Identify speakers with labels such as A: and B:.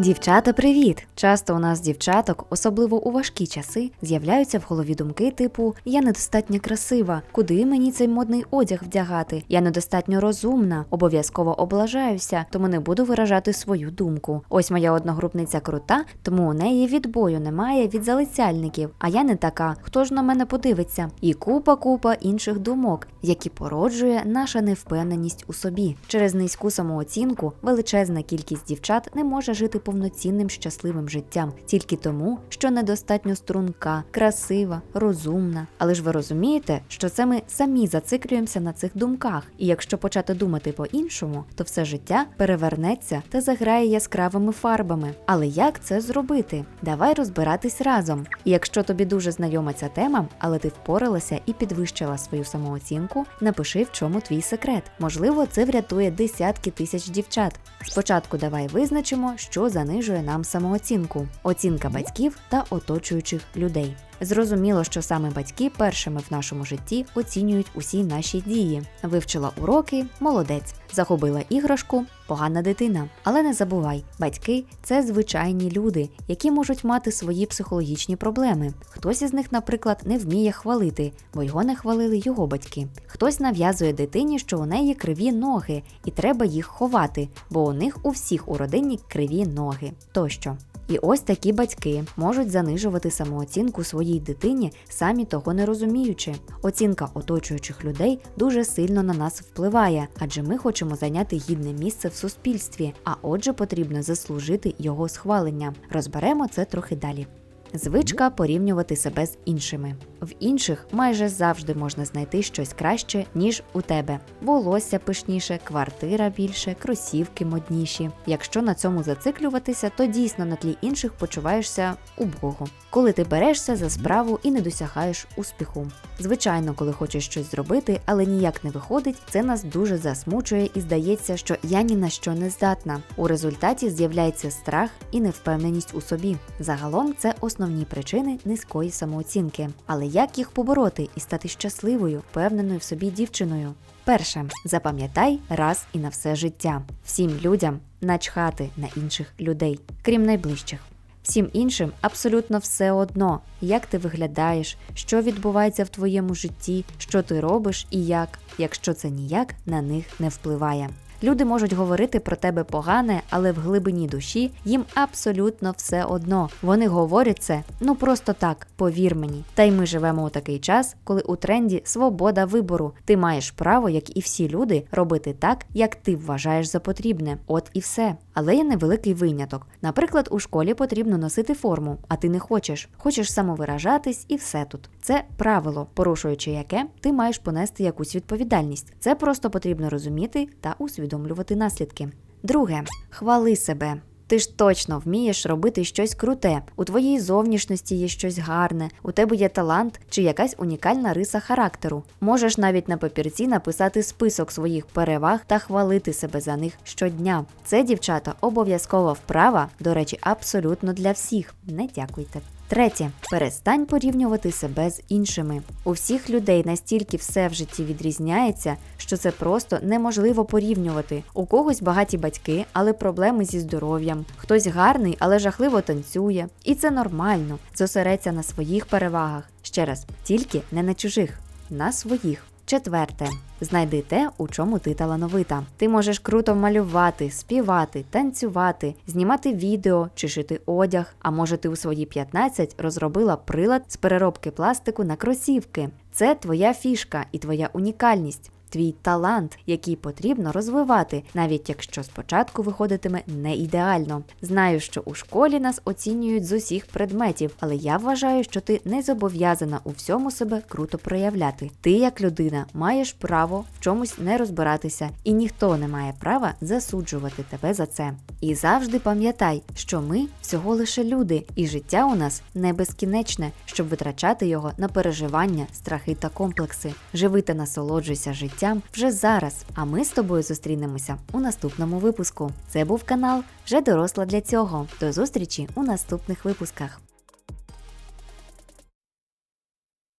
A: Дівчата, привіт! Часто у нас дівчаток, особливо у важкі часи, з'являються в голові думки типу Я недостатньо красива, куди мені цей модний одяг вдягати? Я недостатньо розумна, обов'язково облажаюся, тому не буду виражати свою думку. Ось моя одногрупниця крута, тому у неї відбою немає від залицяльників. А я не така. Хто ж на мене подивиться? І купа купа інших думок, які породжує наша невпевненість у собі. Через низьку самооцінку величезна кількість дівчат не може жити повноцінним щасливим життям тільки тому, що недостатньо струнка, красива, розумна. Але ж ви розумієте, що це ми самі зациклюємося на цих думках, і якщо почати думати по-іншому, то все життя перевернеться та заграє яскравими фарбами. Але як це зробити? Давай розбиратись разом. І якщо тобі дуже знайома ця тема, але ти впоралася і підвищила свою самооцінку, напиши в чому твій секрет. Можливо, це врятує десятки тисяч дівчат. Спочатку давай визначимо, що занижує нам самооцінку: оцінка батьків та оточуючих людей. Зрозуміло, що саме батьки першими в нашому житті оцінюють усі наші дії. Вивчила уроки, молодець, загубила іграшку, погана дитина. Але не забувай, батьки це звичайні люди, які можуть мати свої психологічні проблеми. Хтось із них, наприклад, не вміє хвалити, бо його не хвалили його батьки. Хтось нав'язує дитині, що у неї криві ноги, і треба їх ховати, бо у них у всіх у родині криві ноги тощо. І ось такі батьки можуть занижувати самооцінку своїй дитині, самі того не розуміючи. Оцінка оточуючих людей дуже сильно на нас впливає, адже ми хочемо зайняти гідне місце в суспільстві, а отже, потрібно заслужити його схвалення. Розберемо це трохи далі. Звичка порівнювати себе з іншими. В інших майже завжди можна знайти щось краще, ніж у тебе. Волосся пишніше, квартира більше, кросівки модніші. Якщо на цьому зациклюватися, то дійсно на тлі інших почуваєшся убого. Коли ти берешся за справу і не досягаєш успіху. Звичайно, коли хочеш щось зробити, але ніяк не виходить, це нас дуже засмучує і здається, що я ні на що не здатна. У результаті з'являється страх і невпевненість у собі. Загалом це основні причини низької самооцінки. Але як їх побороти і стати щасливою, впевненою в собі дівчиною? Перше, запам'ятай раз і на все життя. Всім людям начхати на інших людей, крім найближчих. Всім іншим абсолютно все одно, як ти виглядаєш, що відбувається в твоєму житті, що ти робиш і як, якщо це ніяк на них не впливає. Люди можуть говорити про тебе погане, але в глибині душі їм абсолютно все одно. Вони говорять це ну просто так, повір мені. Та й ми живемо у такий час, коли у тренді свобода вибору. Ти маєш право, як і всі люди, робити так, як ти вважаєш за потрібне. От і все. Але є невеликий виняток. Наприклад, у школі потрібно носити форму, а ти не хочеш. Хочеш самовиражатись і все тут. Це правило, порушуючи яке ти маєш понести якусь відповідальність. Це просто потрібно розуміти та усвідомлювати наслідки. Друге, хвали себе. Ти ж точно вмієш робити щось круте. У твоїй зовнішності є щось гарне, у тебе є талант чи якась унікальна риса характеру. Можеш навіть на папірці написати список своїх переваг та хвалити себе за них щодня. Це, дівчата, обов'язкова вправа, до речі, абсолютно для всіх. Не дякуйте. Третє, перестань порівнювати себе з іншими. У всіх людей настільки все в житті відрізняється, що це просто неможливо порівнювати. У когось багаті батьки, але проблеми зі здоров'ям. Хтось гарний, але жахливо танцює. І це нормально. Зосередься на своїх перевагах. Ще раз, тільки не на чужих, на своїх. Четверте, знайди те, у чому ти талановита. Ти можеш круто малювати, співати, танцювати, знімати відео чи шити одяг. А може, ти у свої 15 розробила прилад з переробки пластику на кросівки. Це твоя фішка і твоя унікальність. Твій талант, який потрібно розвивати, навіть якщо спочатку виходитиме не ідеально. Знаю, що у школі нас оцінюють з усіх предметів, але я вважаю, що ти не зобов'язана у всьому себе круто проявляти. Ти, як людина, маєш право в чомусь не розбиратися, і ніхто не має права засуджувати тебе за це. І завжди пам'ятай, що ми всього лише люди, і життя у нас не безкінечне, щоб витрачати його на переживання, страхи та комплекси. Живи та насолоджуйся життям життям вже зараз. А ми з тобою зустрінемося у наступному випуску. Це був канал вже доросла для цього. До зустрічі у наступних випусках.